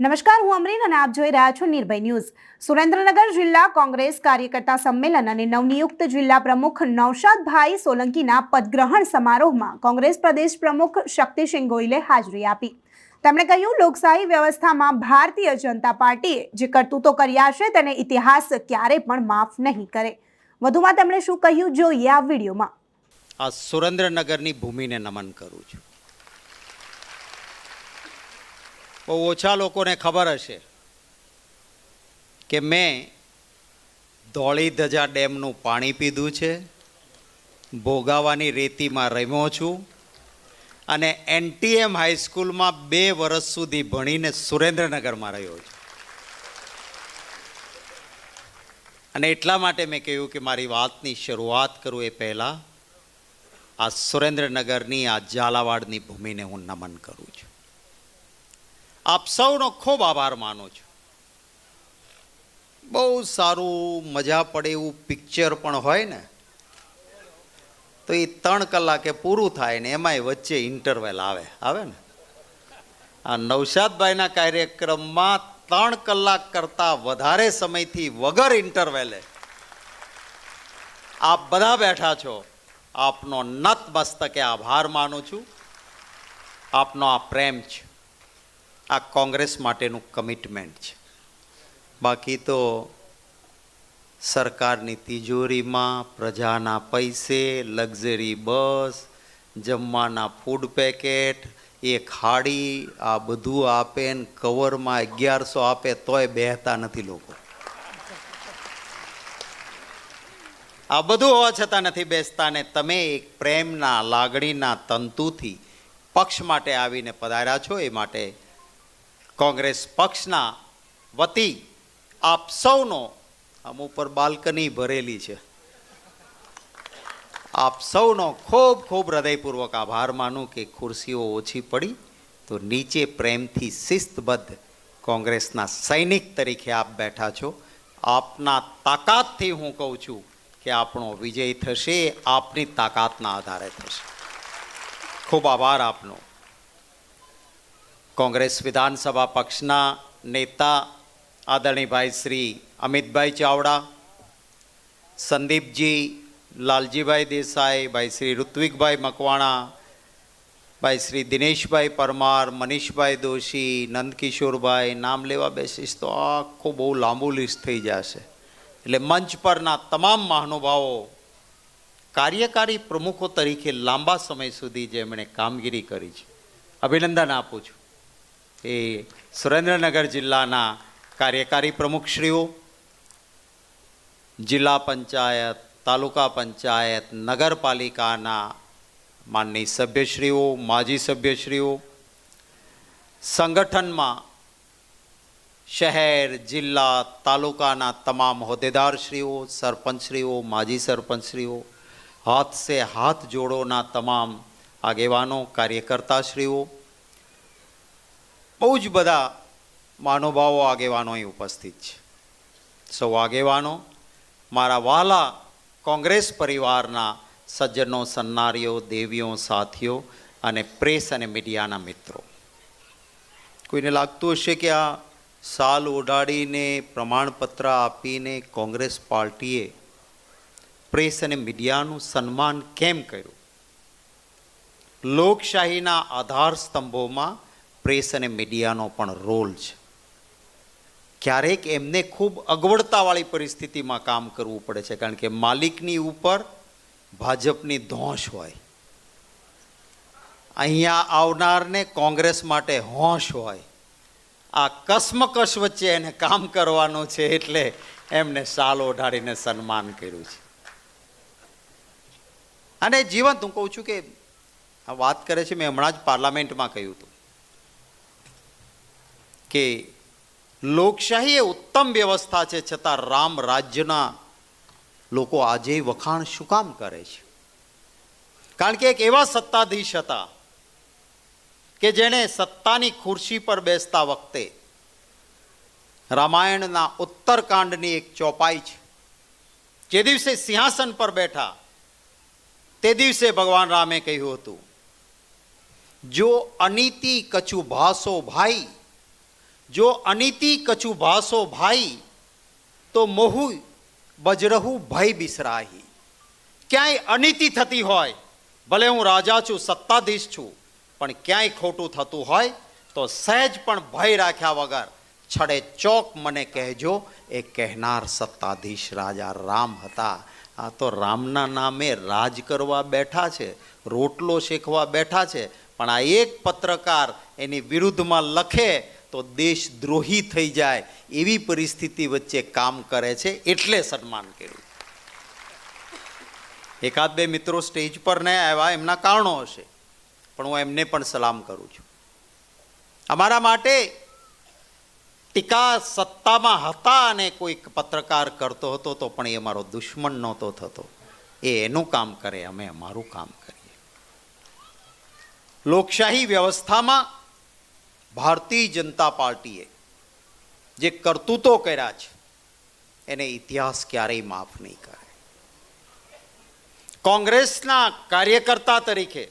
નમસ્કાર, હું અમરીન અને આપ જોઈ રહ્યા છો નિર્ભય ન્યૂઝ. સુરેન્દ્રનગર જિલ્લા કોંગ્રેસ કાર્યકર્તા સંમેલન અને નવનિયુક્ત જિલ્લા પ્રમુખ નૌશાદભાઈ સોલંકીના પદગ્રહણ સમારોહમાં કોંગ્રેસ પ્રદેશ પ્રમુખ શક્તિસિંહ ગોયલે હાજરી આપી. તેમણે કહ્યું, લોકશાહી વ્યવસ્થામાં ભારતીય જનતા પાર્ટીએ જે કરતૂતો કર્યા છે તેને ઇતિહાસ ક્યારે પણ માફ નહીં કરે. વધુમાં તેમણે શું કહ્યું જોઈએ આ વિડીયોમાં? આ સુરેન્દ્રનગરની ભૂમિને નમન કરું છું. બહુ ઓછા લોકોને ખબર હશે કે મેં ધોળી ધજા ડેમનું પાણી પીધું છે, ભોગાવાની રેતીમાં રમ્યો છું અને એનટીએમ હાઈસ્કૂલમાં બે વર્ષ સુધી ભણીને સુરેન્દ્રનગરમાં રહ્યો છું. અને એટલા માટે મેં કહ્યું કે મારી વાતની શરૂઆત કરું એ પહેલાં આ સુરેન્દ્રનગરની, આ ઝાલાવાડની ભૂમિને હું નમન કરું છું. આપ સૌનો ખૂબ આભાર માનું છું. બહુ સારું મજા પડે એવું પિક્ચર પણ હોય ને, તો એ ત્રણ કલાકે પૂરું થાય ને એમાંય વચ્ચે ઇન્ટરવેલ આવે આવે ને? આ નવસાદભાઈના કાર્યક્રમમાં ત્રણ કલાક કરતાં વધારે સમયથી વગર ઇન્ટરવેલે આપ બધા બેઠા છો. આપનો નત મસ્તકે આભાર માનું છું. આપનો આ પ્રેમ છે. આ કોંગ્રેસ માટેનું કમિટમેન્ટ છે. બાકી તો સરકારની તિજોરીમાં પ્રજાના પૈસે લક્ઝરી બસ, જમવાના ફૂડ પેકેટ એ ખાડી આ બધું આપે ને કવરમાં અગિયારસો આપે તોય બેહતા નથી લોકો. આ બધું હોવા છતાં નથી બેસતા ને તમે એક પ્રેમના લાગણીના તંતુથી પક્ષ માટે આવીને પધાર્યા છો, એ માટે કોંગ્રેસ પક્ષના વતી આપ સૌનો આમ ઉપર બાલ્કની ભરેલી છે. આપ સૌનો ખૂબ ખૂબ હૃદયપૂર્વક આભાર માનું કે ખુરશીઓ ઓછી પડી તો નીચે પ્રેમથી શિસ્તબદ્ધ કોંગ્રેસના સૈનિક તરીકે આપ બેઠા છો. આપના તાકાતથી હું કહું છું કે આપણો વિજય થશે, આપની તાકાતના આધારે થશે. ખૂબ આભાર આપનો. કોંગ્રેસ વિધાનસભા પક્ષના નેતા આદરણીભાઈ શ્રી અમિતભાઈ ચાવડા, સંદીપજી લાલજીભાઈ દેસાઈ, ભાઈ શ્રી ઋત્વિકભાઈ મકવાણા, ભાઈ શ્રી દિનેશભાઈ પરમાર, મનીષભાઈ દોશી, નંદકિશોરભાઈ નામ લેવા બેસીશ તો આખું બહુ લાંબુ લિસ્ટ થઈ જશે. એટલે મંચ પરના તમામ મહાનુભાવો કાર્યકારી પ્રમુખો તરીકે લાંબા સમય સુધી જેમણે કામગીરી કરી છે. અભિનંદન આપું છું. એ સુરેન્દ્રનગર જિલ્લાના કાર્યકારી પ્રમુખશ્રીઓ, જિલ્લા પંચાયત, તાલુકા પંચાયત, નગરપાલિકાના માનની સભ્યશ્રીઓ, માજી સભ્યશ્રીઓ, સંગઠનમાં શહેર, જિલ્લા, તાલુકાના તમામ હોદ્દેદારશ્રીઓ, સરપંચશ્રીઓ, માજી સરપંચશ્રીઓ હાથ સે હાથ જોડોના તમામ આગેવાનો, કાર્યકર્તાશ્રીઓ બહુ જ બધા મહાનુભાવો આગેવાનો અહીં ઉપસ્થિત છે. સૌ આગેવાનો, મારા વાલા કોંગ્રેસ પરિવારના સજ્જનો, સન્નારીઓ, દેવીઓ, સાથીઓ અને પ્રેસ અને મીડિયાના મિત્રો. કોઈને લાગતું હશે કે આ સાલ ઓઢાડીને, પ્રમાણપત્ર આપીને કોંગ્રેસ પાર્ટીએ પ્રેસ અને મીડિયાનું સન્માન કેમ કર્યું? લોકશાહીના આધાર સ્તંભોમાં પ્રેસ અને મીડિયાનો પણ રોલ છે. ક્યારેક એમને ખૂબ અગવડતાવાળી પરિસ્થિતિમાં કામ કરવું પડે છે, કારણ કે માલિકની ઉપર ભાજપની ધોંશ હોય. અહીંયા આવનારને કોંગ્રેસ માટે હોશ હોય. આ કસમકશ વચ્ચે એને કામ કરવાનું છે એટલે એમને સાલ ઓઢાડીને સન્માન કર્યું છે. અને જીવંત, હું કહું છું કે આ વાત કરે છે, મેં હમણાં જ પાર્લામેન્ટમાં કહ્યું હતું. કે લોકશાહી એ ઉત્તમ વ્યવસ્થા છે, છતાં રામ રાજ્યના લોકો આજે વખાણ શું કામ કરે છે? કારણ કે એક એવા સત્તાધીશ હતા કે જેણે સત્તાની ખુરશી પર બેસતા વખતે રામાયણના ઉત્તરકાંડની એક ચોપાઈ છે. જે દિવસે સિંહાસન પર બેઠા, તે દિવસે ભગવાન રામે કહ્યું હતું, જો અનીતિ કચુ ભાસો ભાઈ જો અનિતિ કછુ ભાસો ભાઈ, તો મોહુ બજરહુ ભય બિસરાહી. ક્યાંય અનિતિ થતી હોય, ભલે હું રાજા છું, સત્તાધીશ છું, પણ ક્યાંય ખોટું થતું હોય, તો સહેજ પણ ભય રાખ્યા વગર છડે ચોક મને કહેજો, એ કહેનાર સત્તાધીશ રાજા રામ હતા. આ તો રામના નામે રાજ કરવા બેઠા છે, રોટલો શેકવા બેઠા છે, પણ આ એક પત્રકાર એની વિરુદ્ધમાં લખે તો દેશદ્રોહી થઈ જાય એવી પરિસ્થિતિ વચ્ચે કામ કરે છે એટલે સન્માન કર્યું. એકાદ બે મિત્રો સ્ટેજ પર ને આવ્યા, એમના કારણો હશે, પણ હું એમને પણ સલામ કરું છું. અમારા માટે ટીકા સત્તામાં હતા અને કોઈક પત્રકાર કરતો હતો તો પણ એ અમારો દુશ્મન નહોતો થતો. એ એનું કામ કરે, અમે અમારું કામ કરીએ. લોકશાહી વ્યવસ્થામાં ભારતીય જનતા પાર્ટીએ જે કરતૂતો કર્યા છે, એને ઇતિહાસ ક્યારેય માફ નહીં કરે. કોંગ્રેસના કાર્યકર્તા તરીકે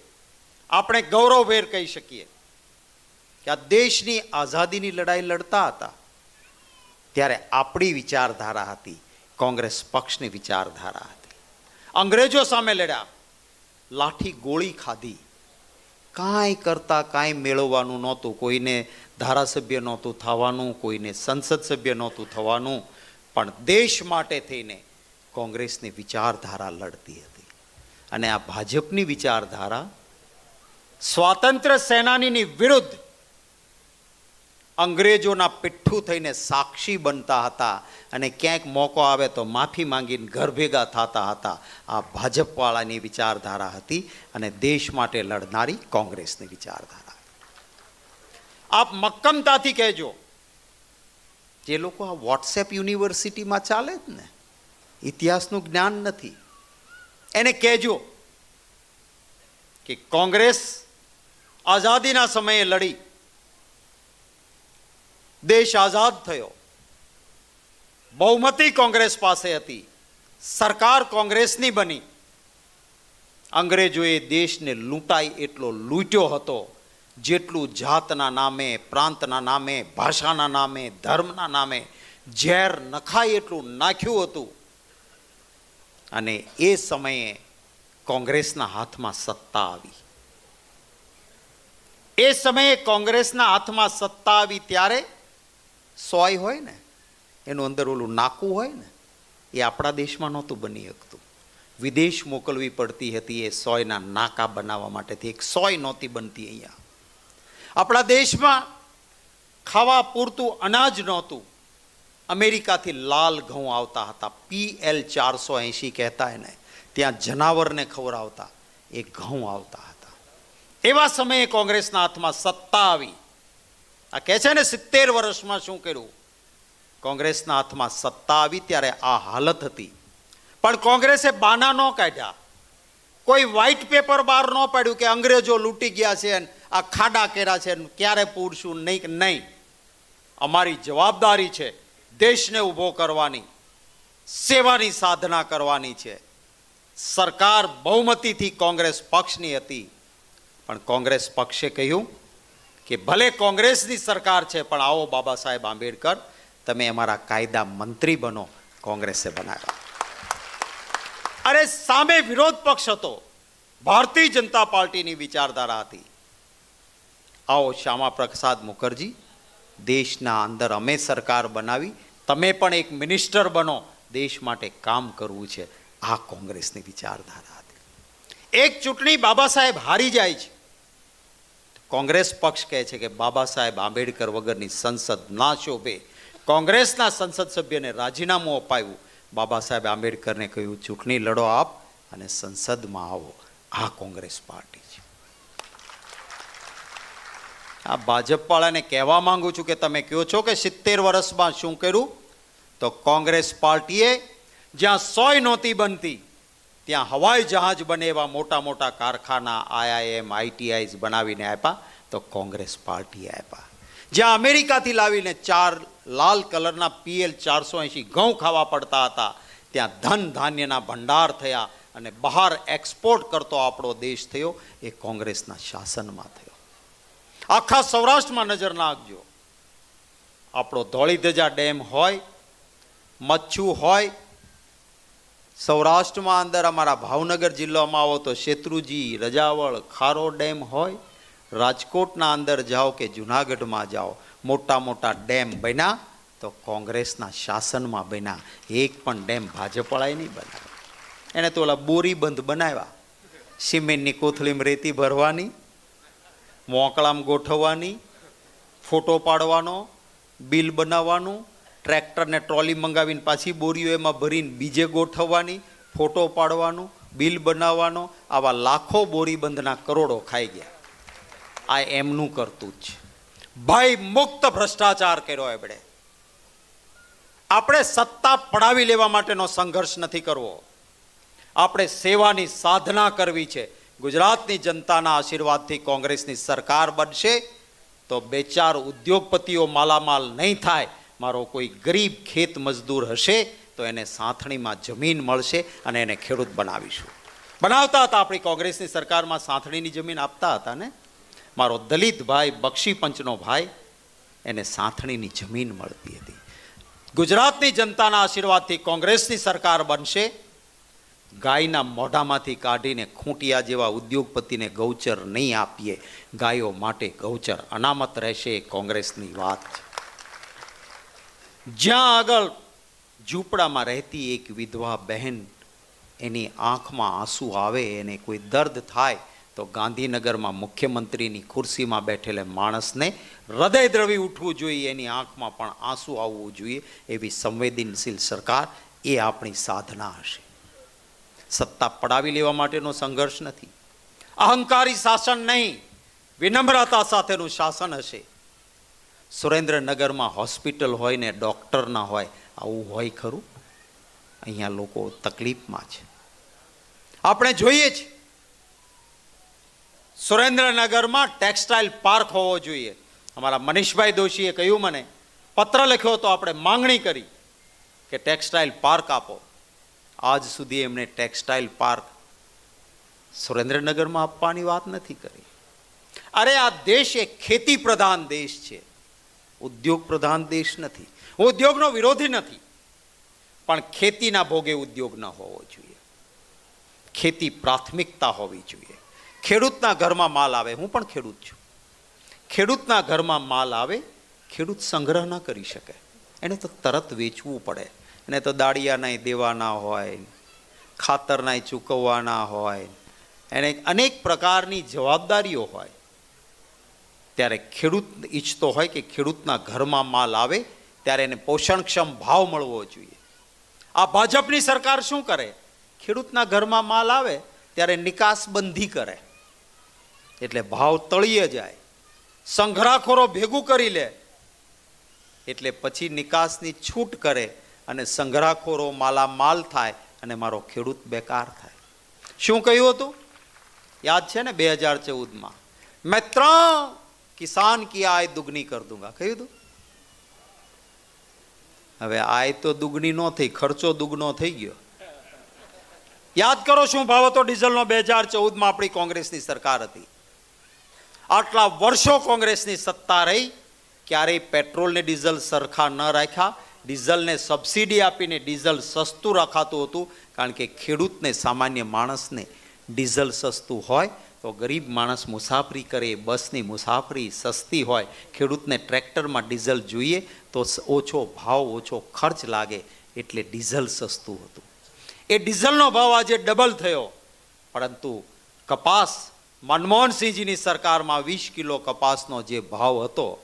આપણે ગૌરવભેર કહી શકીએ કે આ દેશની આઝાદીની લડાઈ લડતા હતા, ત્યારે આપણી વિચારધારા હતી, કોંગ્રેસ પક્ષની વિચારધારા હતી. અંગ્રેજો સામે લડ્યા, લાઠી ગોળી ખાધી. કાંઈ કરતાં કાંઈ મેળવવાનું નહોતું. કોઈને ધારાસભ્ય નહોતું થવાનું, કોઈને સંસદ સભ્ય નહોતું થવાનું. પણ દેશ માટે થઈને કોંગ્રેસની વિચારધારા લડતી હતી. અને આ ભાજપની વિચારધારા સ્વાતંત્ર્ય સેનાનીની વિરુદ્ધ અંગ્રેજોના પિઠ્ઠું થઈને સાક્ષી બનતા હતા અને ક્યાંક મોકો આવે તો માફી માંગીને ઘર ભેગા થતા હતા. આ ભાજપવાળાની વિચારધારા હતી અને દેશ માટે લડનારી કોંગ્રેસની વિચારધારા. આપ મક્કમતાથી કહેજો, જે લોકો આ વોટ્સએપ યુનિવર્સિટીમાં ચાલે જ ને, ઇતિહાસનું જ્ઞાન નથી. એને કહેજો કે કોંગ્રેસ આઝાદીના સમયે લડી. દેશ આઝાદ થયો. બહુમતી કોંગ્રેસ પાસે હતી. સરકાર કોંગ્રેસની બની. અંગ્રેજોએ દેશને લૂંટાઈ એટલો લૂંટ્યો હતો, જેટલું જાતના નામે, પ્રાંતના નામે, ભાષાના નામે, ધર્મના નામે ઝેર નખાય એટલું નાખ્યું હતું. અને એ સમયે કોંગ્રેસના હાથમાં સત્તા આવી. એ સમયે કોંગ્રેસના હાથમાં સત્તા આવી ત્યારે સોય હોય ને, એનું અંદર ઓલું નાકું હોય ને, એ આપણા દેશમાં નહોતું બની શકતું. વિદેશ મોકલવી પડતી હતી એ સોયના નાકા બનાવવા માટેથી, એક સોય નહોતી બનતી અહીંયા. આપણા દેશમાં ખાવા પૂરતું અનાજ નહોતું. અમેરિકાથી લાલ ઘઉં આવતા હતા, પી એલ ચારસો એંશી કહેતા એને. ત્યાં જનાવરને ખવડાવતા, એ ઘઉં આવતા હતા. એવા સમયે કોંગ્રેસના હાથમાં સત્તા આવી. આ કહે છે ને, સિત્તેર વર્ષમાં શું કર્યું? કોંગ્રેસના હાથમાં સત્તા આવી ત્યારે આ હાલત હતી. પણ કોંગ્રેસે બાના ન કાઢ્યા. કોઈ વ્હાઇટ પેપર બહાર ન પાડ્યું કે અંગ્રેજો લૂંટી ગયા છે આ ખાડા કર્યા છે ક્યારે પૂરશું નહીં નહીં. અમારી જવાબદારી છે દેશને ઊભો કરવાની, સેવાની સાધના કરવાની છે. સરકાર બહુમતીથી કોંગ્રેસ પક્ષની હતી. પણ કોંગ્રેસ પક્ષે કહ્યું કે ભલે કોંગ્રેસની સરકાર છે, પણ આવો બાબા સાહેબ આંબેડકર, તમે અમારા કાયદા મંત્રી બનો, કોંગ્રેસે બનાવ્યા. અરે સામે વિરોધ પક્ષ હતો. ભારતીય જનતા પાર્ટીની વિચારધારા હતી. આવો શ્યામા પ્રસાદ મુખર્જી, દેશના અંદર અમે સરકાર બનાવી, તમે પણ એક મિનિસ્ટર બનો, દેશ માટે કામ કરવું છે. આ કોંગ્રેસની વિચારધારા હતી. એક ચૂંટણી બાબા સાહેબ હારી જાય છે. કોંગ્રેસ પક્ષ કહે છે કે બાબા સાહેબ આંબેડકર વગરની સંસદ ના શોભે. કોંગ્રેસના સંસદ સભ્યને રાજીનામું અપાયું. બાબા સાહેબ આંબેડકરને કહ્યું, ચૂંટણી લડો આપ અને સંસદમાં આવો. આ કોંગ્રેસ પાર્ટી છે. આ ભાજપવાળાને કહેવા માંગુ છું કે તમે કહો છો કે સિત્તેર વર્ષમાં શું કર્યું? તો કોંગ્રેસ પાર્ટીએ જ્યાં સોય નહોતી બનતી ત્યાં હવાઈ જહાજ બને એવા મોટા મોટા કારખાના આઈઆઈએમ આઈટીઆઈઝ બનાવીને આપ્યા, તો કોંગ્રેસ પાર્ટીએ આપ્યા. જ્યાં અમેરિકાથી લાવીને ચાર લાલ કલરના પીએલ ચારસો એંશી ઘઉં ખાવા પડતા હતા, ત્યાં ધન ધાન્યના ભંડાર થયા અને બહાર એક્સપોર્ટ કરતો આપણો દેશ થયો, એ કોંગ્રેસના શાસનમાં થયો. આખા સૌરાષ્ટ્રમાં નજર નાખજો. આપણો ધોળીધજા ડેમ હોય, મચ્છુ હોય સૌરાષ્ટ્રમાં અંદર અમારા ભાવનગર જિલ્લામાં આવો તો શેત્રુજી, રજાવળ, ખારો ડેમ હોય, રાજકોટના અંદર જાઓ કે જુનાગઢમાં જાઓ, મોટા મોટા ડેમ બન્યા તો કોંગ્રેસના શાસનમાં બન્યા. એક પણ ડેમ ભાજપવાળાએ નહીં બનાવ્યો એને તો ઓલા બોરીબંધ બનાવ્યા. સિમેન્ટની કોથળીમાં રેતી ભરવાની, મોકળામ ગોઠવવાની, ફોટો પાડવાનો, બિલ બનાવવાનું ટ્રેક્ટરને ટ્રોલી મંગાવીને પાછી બોરીઓ એમાં ભરીને બીજે ગોઠવવાની, ફોટો પાડવાનું, બિલ બનાવવાનો, આવા લાખો બોરીબંધના કરોડો ખાઈ ગયા. આ એમનું કરતું જ. ભય મુક્ત ભ્રષ્ટાચાર કર્યો એમણે. આપણે સત્તા પડાવી લેવા માટેનો સંઘર્ષ નથી કરવો. આપણે સેવાની સાધના કરવી છે. ગુજરાતની જનતાના આશીર્વાદથી કોંગ્રેસની સરકાર બનશે તો બે ચાર ઉદ્યોગપતિઓ માલામાલ નહીં થાય. મારો કોઈ ગરીબ ખેત મજદૂર હશે તો એને સાંથણીમાં જમીન મળશે અને એને ખેડૂત બનાવીશું. બનાવતા હતા આપણી કોંગ્રેસની સરકારમાં સાંથણીની જમીન આપતા હતા ને? મારો દલિત ભાઈ બક્ષી પંચનો ભાઈ એને સાંથણીની જમીન મળતી હતી. ગુજરાતની જનતાના આશીર્વાદથી કોંગ્રેસની સરકાર બનશે. ગાયના મોઢામાંથી કાઢીને ખૂંટિયા જેવા ઉદ્યોગપતિને ગૌચર નહીં આપીએ. ગાયો માટે ગૌચર અનામત રહેશે કોંગ્રેસની વાત છે. જ્યાં આગળ ઝૂંપડામાં રહેતી એક વિધવા બહેન એની આંખમાં આંસુ આવે, એને કોઈ દર્દ થાય, તો ગાંધીનગરમાં મુખ્યમંત્રીની ખુરશીમાં બેઠેલે માણસને હૃદય દ્રવી ઉઠવું જોઈએ, એની આંખમાં પણ આંસુ આવવું જોઈએ, એવી સંવેદનશીલ સરકાર એ આપણી સાધના હશે. સત્તા પડાવી લેવા માટેનો સંઘર્ષ નથી. અહંકારી શાસન નહીં, વિનમ્રતા સાથેનું શાસન હશે. સુરેન્દ્રનગરમાં હોસ્પિટલ હોય ને ડૉક્ટર ના હોય, આવું હોય ખરું? અહીંયા લોકો તકલીફમાં છે. આપણે જોઈએ છે સુરેન્દ્રનગરમાં ટેક્સટાઇલ પાર્ક હોવો જોઈએ. અમારા મનીષભાઈ દોશીએ કહ્યું મને, પત્ર લખ્યો તો આપણે માંગણી કરી કે ટેક્સટાઇલ પાર્ક આપો. આજ સુધી એમણે ટેક્સટાઇલ પાર્ક સુરેન્દ્રનગરમાં આપવાની વાત નથી કરી. અરે, આ દેશ એક ખેતી પ્રધાન દેશ છે. ઉદ્યોગ પ્રધાન દેશ નથી. ઉદ્યોગનો વિરોધી નથી. પણ ખેતીના ભોગે ઉદ્યોગ ન હોવો જોઈએ. ખેતી પ્રાથમિકતા હોવી જોઈએ. ખેડૂતના ઘરમાં માલ આવે, હું પણ ખેડૂત છું. ખેડૂતના ઘરમાં માલ આવે, ખેડૂત સંગ્રહ ન કરી શકે. એને તો તરત વેચવું પડે. એને તો દાળિયાનાય દેવાના હોય, ખાતરનાય ચૂકવવાના હોય. એને અનેક પ્રકારની જવાબદારીઓ હોય. ત્યારે ખેડૂત ઈચ્છતો હોય કે ખેડૂતના ઘરમાં માલ આવે, ત્યારે એને પોષણક્ષમ ભાવ મળવો જોઈએ. આ ભાજપની સરકાર શું કરે? ખેડૂતના ઘરમાં માલ આવે, ત્યારે નિકાસબંધી કરે. એટલે ભાવ તળીએ જાય. સંઘરાખોરો ભેગું કરી લે. એટલે પછી નિકાસની છૂટ કરે અને સંઘરાખોરો માલામાલ થાય અને મારો ખેડૂત બેકાર થાય. શું કહ્યું હતું? યાદ છે ને બે હજાર ચૌદમાં? મેં ત્રણ કિસાન કી આય દુગની કર દૂંગા કહ્યું હતું હવે આય તો દુગની ન થઈ ખર્ચો દુગનો થઈ ગયો યાદ કરો શું ભાવ હતો? ડીઝલનો બે હજાર ચૌદમાં આપણી કોંગ્રેસની સરકાર હતી. આટલા વર્ષો કોંગ્રેસની સત્તા રહી, ક્યારેય પેટ્રોલ ને ડીઝલ સરખા ન રાખ્યા. ડીઝલને સબસિડી આપીને ડીઝલ સસ્તું રખાતું હતું, કારણ કે ખેડૂતને, સામાન્ય માણસને ડીઝલ સસ્તું હોય તો ગરીબ માણસ મુસાફરી કરે, બસની મુસાફરી સસ્તી હોય, ખેડૂતને ટ્રેક્ટરમાં ડીઝલ જોઈએ, તો ઓછો ભાવ, ઓછો ખર્ચ લાગે એટલે ડીઝલ સસ્તું હતું. એ ડીઝલનો ભાવ આજે ડબલ થયો. પરંતુ કપાસ, મનમોહનસિંહજીની સરકારમાં વીસ કિલો કપાસનો જે ભાવ હતો,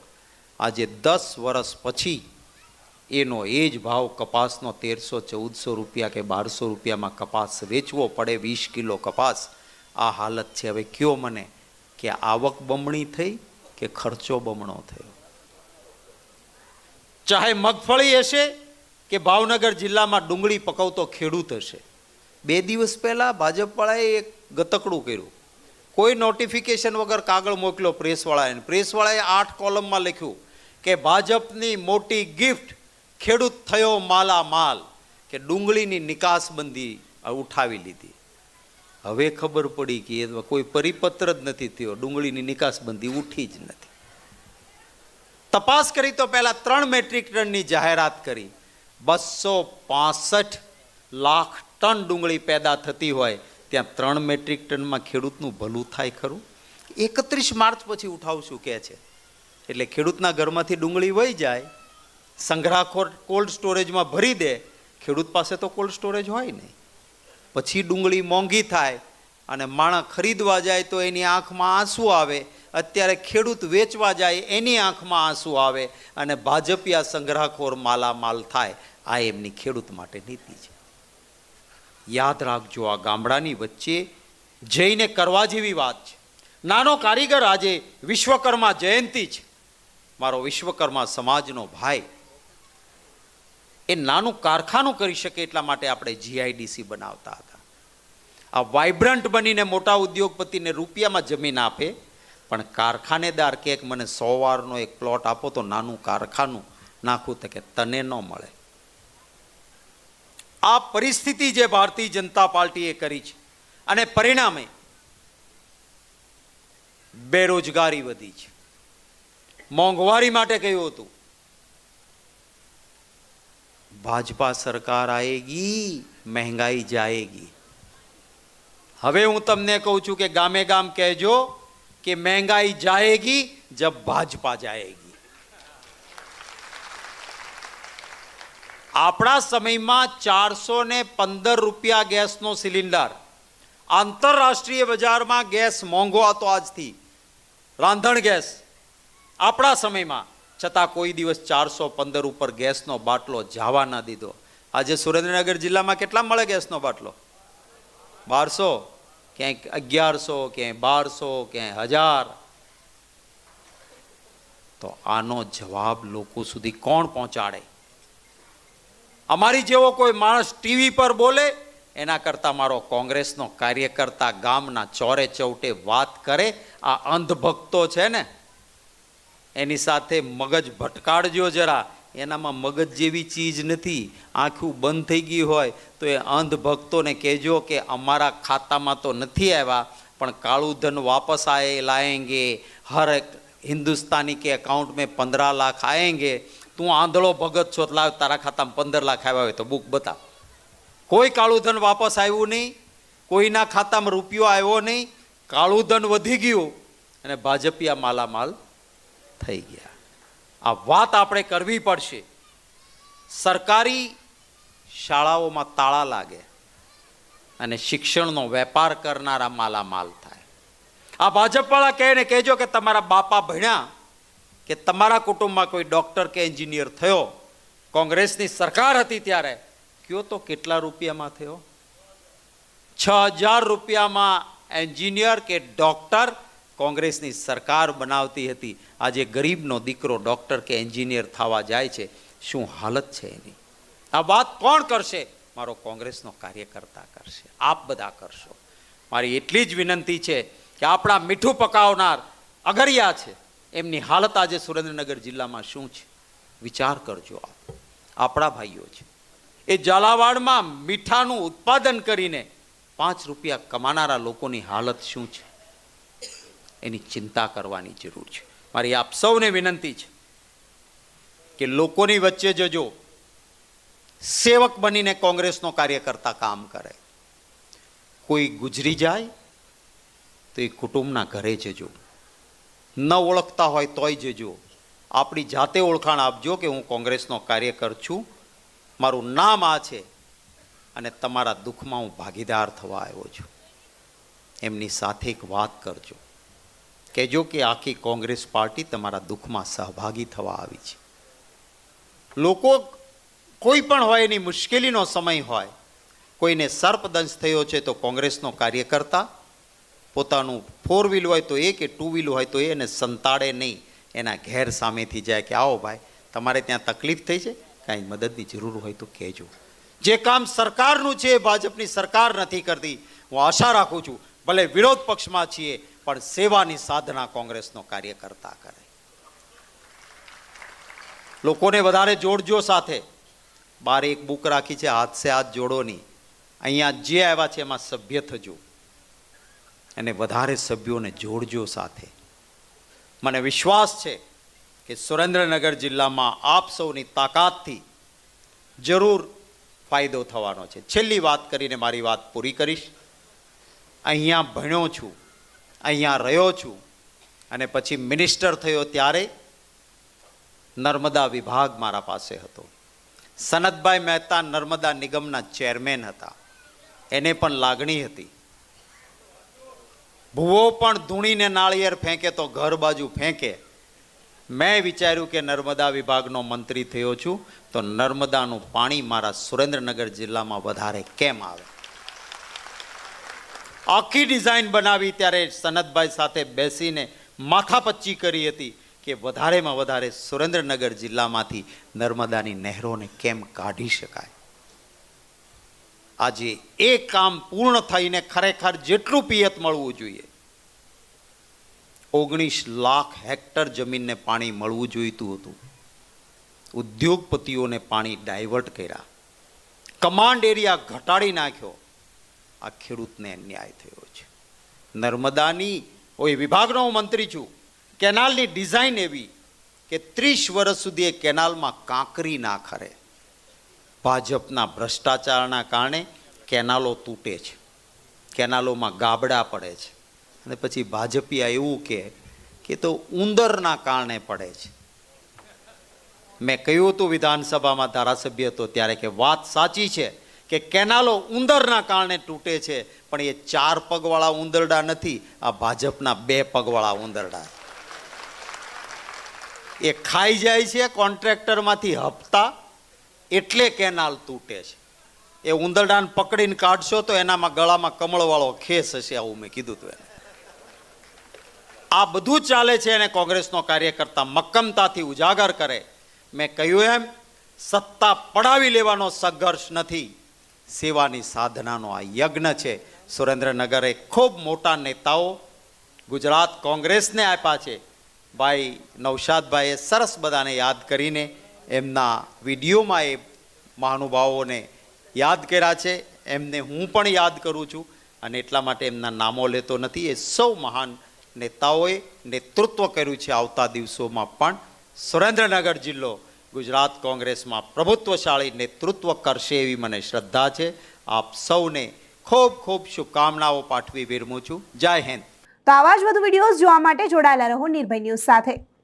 આજે દસ વર્ષ પછી એનો એ જ ભાવ કપાસનો તેરસો ચૌદસો રૂપિયા કે બારસો રૂપિયામાં કપાસ વેચવો પડે, વીસ કિલો કપાસ. આ હાલત છે. હવે કયો મને કે આવક બમણી થઈ કે ખર્ચો બમણો થયો? ચાહે મગફળી હશે કે ભાવનગર જિલ્લામાં ડુંગળી પકવતો ખેડૂત હશે. બે દિવસ પહેલાં ભાજપવાળાએ એક ગતકડું કર્યું. કોઈ નોટિફિકેશન વગર કાગળ મોકલ્યો પ્રેસવાળાએ પ્રેસવાળાએ આઠ કોલમમાં લખ્યું કે ભાજપની મોટી ગિફ્ટ ખેડૂત થયો માલા માલ કે ડુંગળીની નિકાસબંધી ઉઠાવી લીધી. હવે ખબર પડી કે કોઈ પરિપત્ર જ નથી થયો. ડુંગળીની નિકાસબંધી ઉઠી જ નથી. તપાસ કરી તો પહેલા ત્રણ મેટ્રિક ટનની જાહેરાત કરી. બસો પાસઠ લાખ ટન ડુંગળી પેદા થતી હોય ત્યાં ત્રણ મેટ્રિક ટનમાં ખેડૂતનું ભલું થાય ખરું? એકત્રીસ માર્ચ પછી ઉઠાવશું કહે છે? એટલે ખેડૂતના ઘરમાંથી ડુંગળી વહી જાય, સંગ્રહખોર કોલ્ડ સ્ટોરેજમાં ભરી દે, ખેડૂત પાસે તો કોલ્ડ સ્ટોરેજ હોય નહીં. પછી ડુંગળી મોંઘી થાય અને માણસ ખરીદવા જાય તો એની આંખમાં આંસુ આવે. અત્યારે ખેડૂત વેચવા જાય એની આંખમાં આંસુ આવે અને ભાજપિયા સંગ્રહખોર માલામાલ થાય. આ એમની ખેડૂત માટે નીતિ છે. યાદ રાખજો આ ગામડાની વચ્ચે જઈને કરવા જેવી વાત છે. નાનો કારીગર આજે વિશ્વકર્મા જયંતિ છે. મારો વિશ્વકર્મા સમાજનો ભાઈ એ નાનું કારખાનું કરી શકે એટલા માટે આપણે જીઆઈડીસી બનાવતા હતા. આ વાઇબ્રન્ટ બનીને મોટા ઉદ્યોગપતિને રૂપિયામાં જમીન આપે, પણ કારખાનેદાર કે મને સો વારનો એક પ્લોટ આપો તો નાનું કારખાનું નાખું તો કે તને ન મળે. આ પરિસ્થિતિ જે ભારતીય જનતા પાર્ટીએ કરી છે અને પરિણામે બેરોજગારી વધી છે. મોંઘવારી માટે કહ્યું હતું ભાજપા સરકાર આવેગી મહેંગાઈ જાયગી. હવે હું તમને કહું છું કે ગામે ગામ કહેજો કે મહેંગાઈ જાયગી, જબ ભાજપા જાયગી. આપણા સમયમાં ચારસો ને પંદર રૂપિયા ગેસનો સિલિન્ડર, આંતરરાષ્ટ્રીય બજારમાં ગેસ મોંઘો હતો આજથી. રાંધણ ગેસ, આપણા સમયમાં. છતાં કોઈ દિવસ ચારસો પંદર ઉપર ગેસનો બાટલો જવા ના દીધો. આજે સુરેન્દ્રનગર જિલ્લામાં કેટલા મળે ગેસનો બાટલો? બારસો? ક્યાંક અગિયારસો, ક્યાંય બારસો, ક્યાંય હજાર? તો આનો જવાબ લોકો સુધી કોણ પહોંચાડે? અમારી જેવો કોઈ માણસ ટીવી પર બોલે, એના કરતાં મારો કોંગ્રેસનો કાર્યકર્તા ગામના ચોરે ચૌટે વાત કરે, આ અંધભક્તો છે ને એની સાથે મગજ ભટકાડજો જરા. એનામાં મગજ જેવી ચીજ નથી. આંખું બંધ થઈ ગઈ હોય તો એ અંધ ભક્તોને કહેજો કે અમારા ખાતામાં તો નથી આવ્યા, પણ કાળું ધન વાપસ આવે લાએંગે હર એક હિન્દુસ્તાની કે એકાઉન્ટ મેં પંદર લાખ આવેંગે તું આંધળો ભગત છો લાવ તારા ખાતામાં પંદર લાખ આવ્યા હોય તો બુક બતાવ. કોઈ કાળું ધન વાપસ આવ્યું નહીં. કોઈના ખાતામાં રૂપિયો આવ્યો નહીં. કાળું ધન વધી ગયું. અને ભાજપીયા માલામાલ થઈ ગયા. આ વાત આપણે કરવી પડશે. સરકારી શાળાઓમાં તાળા લાગે અને શિક્ષણનો વેપાર કરનારા માલામાલ થાય. આ ભાજપવાળા કહે ને કહેજો કે તમારા બાપા ભણ્યા, કે તમારા કુટુંબમાં કોઈ ડૉક્ટર કે એન્જિનિયર થયો, કોંગ્રેસની સરકાર હતી ત્યારે, કયો તો કેટલા રૂપિયામાં થયો? છ હજાર રૂપિયામાં એન્જિનિયર કે ડૉક્ટર કોંગ્રેસની સરકાર બનાવતી હતી. આજે ગરીબનો દીકરો ડૉક્ટર કે એન્જિનિયર થવા જાય છે. શું હાલત છે એની? આ વાત કોણ કરશે? મારો કોંગ્રેસનો કાર્યકર્તા કરશે. આપ બધા કરશો. મારી એટલી જ વિનંતી છે કે આપણા મીઠું પકાવનાર અગરિયા છે. એમની હાલત આજે સુરેન્દ્રનગર જિલ્લામાં શું છે? વિચાર કરજો આપ. આપણા ભાઈઓ છે. એ ઝાલાવાડમાં મીઠાનું ઉત્પાદન કરીને પાંચ રૂપિયા કમાનારા લોકોની હાલત શું છે? એની ચિંતા કરવાની જરૂર છે. મારી આપ સૌને વિનંતી છે કે લોકોની વચ્ચે જજો સેવક બનીને કોંગ્રેસનો કાર્યકર્તા કામ કરે. કોઈ ગુજરી જાય તો એ કુટુંબના ઘરે જજો. ન ઓળખતા હોય તોય જજો. આપણી જાતે ઓળખાણ આપજો કે હું કોંગ્રેસનો કાર્યકર છું. મારું નામ આ છે અને તમારા દુઃખમાં હું ભાગીદાર થવા આવ્યો છું. એમની સાથે એક વાત કરજો. કહેજો કે આખી કોંગ્રેસ પાર્ટી તમારા દુઃખમાં સહભાગી થવા આવી છે. લોકો કોઈ પણ હોય એની મુશ્કેલીનો સમય હોય, કોઈને સર્પદંશ થયો છે તો કોંગ્રેસનો કાર્યકર્તા, પોતાનું ફોર વ્હીલ હોય તો એ કે ટુ વ્હીલ હોય તો એ એને સંતાડે નહીં, એના ઘેર સામેથી જાય કે આવો ભાઈ, તમારે ત્યાં તકલીફ થઈ છે? કાંઈ મદદની જરૂર હોય તો કહેજો. જે કામ સરકારનું છે ભાજપની સરકાર નથી કરતી, હું આશા રાખું છું, ભલે વિરોધ પક્ષમાં છીએ પણ સેવાની સાધના કોંગ્રેસનો કાર્યકર્તા કરે. લોકોને વધારે જોડજો સાથે. બાર એક બુક રાખી છે, હાથ સે હાથ જોડોની અહીંયા જે આવ્યા છે, એમાં સભ્ય થજો. અને વધારે સભ્યોને જોડજો સાથે. મને વિશ્વાસ છે કે સુરેન્દ્રનગર જિલ્લામાં આપ સૌની તાકાતથી જરૂર ફાયદો થવાનો છે. છેલ્લી વાત કરીને મારી વાત પૂરી કરીશ. અહીંયા ભણ્યો છું. અહીંયા રહ્યો છું. અને પછી મિનિસ્ટર થયો ત્યારે નર્મદા વિભાગ મારા પાસે હતો. સનતભાઈ મહેતા નર્મદા નિગમના ચેરમેન હતા. એને પણ લાગણી હતી. ભૂવો પણ ધૂણીને નાળિયેર ફેંકે તો ઘર બાજુ ફેંકે. મેં વિચાર્યું કે નર્મદા વિભાગનો મંત્રી થયો છું, તો નર્મદાનું પાણી મારા સુરેન્દ્રનગર જિલ્લામાં વધારે કેમ આવે? આખી ડિઝાઇન બનાવી ત્યારે સનતભાઈ સાથે બેસીને માથાપચ્ચી કરી હતી કે વધારેમાં વધારે સુરેન્દ્રનગર જિલ્લામાંથી નર્મદાની નહેરોને કેમ કાઢી શકાય? આજે એ કામ પૂર્ણ થઈને ખરેખર જેટલું પિયત મળવું જોઈએ. ઓગણીસ લાખ હેક્ટર જમીનને પાણી મળવું જોઈતું હતું. ઉદ્યોગપતિઓને પાણી ડાયવર્ટ કર્યા. કમાન્ડ એરિયા ઘટાડી નાખ્યો. આ ખેડૂતને અન્યાય થયો છે. નર્મદાની હોય વિભાગનો હું મંત્રી છું, કેનાલની ડિઝાઇન એવી કે ત્રીસ વર્ષ સુધી એ કેનાલમાં કાંકરી ના ખરે. ભાજપના ભ્રષ્ટાચારના કારણે કેનાલો તૂટે છે. કેનાલોમાં ગાબડા પડે છે. અને પછી ભાજપિયા એવું કહે કે તો ઉંદરના કારણે પડે છે. મેં કહ્યું હતું વિધાનસભામાં ધારાસભ્ય હતો ત્યારે કે વાત સાચી છે કે કેનાલો ઉંદરના કારણે તૂટે છે, પણ એ ચાર પગવાળા ઉંદરડા નથી, આ ભાજપના બે પગવાળા ઉંદરડા. એ ખાઈ જાય છે, કોન્ટ્રાક્ટરમાંથી હપ્તા, એટલે કેનાલ તૂટે છે. એ ઉંદરડાને પકડીને કાઢશો તો એનામાં ગળામાં કમળવાળો ખેસ હશે આવું મેં કીધું હતું એને. આ બધું ચાલે છે અને કોંગ્રેસનો કાર્યકર્તા મક્કમતાથી ઉજાગર કરે. મેં કહ્યું એમ, સત્તા પડાવી લેવાનો સંઘર્ષ નથી. સેવાની સાધનાનો આ યજ્ઞ છે. સુરેન્દ્રનગરે ખૂબ મોટા નેતાઓ ગુજરાત કોંગ્રેસને આપ્યા છે. ભાઈ નૌશાદભાઈએ સરસ બધાને યાદ કરીને એમના વિડીયોમાં એ મહાનુભાવોને યાદ કર્યા છે. એમને હું પણ યાદ કરું છું અને એટલા માટે એમના નામો લેતો નથી. એ સૌ મહાન નેતાઓએ નેતૃત્વ કર્યું છે આવતા દિવસોમાં પણ. સુરેન્દ્રનગર જિલ્લો ગુજરાત કોંગ્રેસમાં પ્રભુત્વશાળી નેતૃત્વ કરશે એવી મને શ્રદ્ધા છે. આપ સૌને ખૂબ ખૂબ શુભકામનાઓ પાઠવી વિરમું છું. જય હિન્દ. તો આવા જ વધુ વિડીયોઝ જોવા માટે જોડાયેલા રહો નિર્ભય ન્યૂઝ સાથે.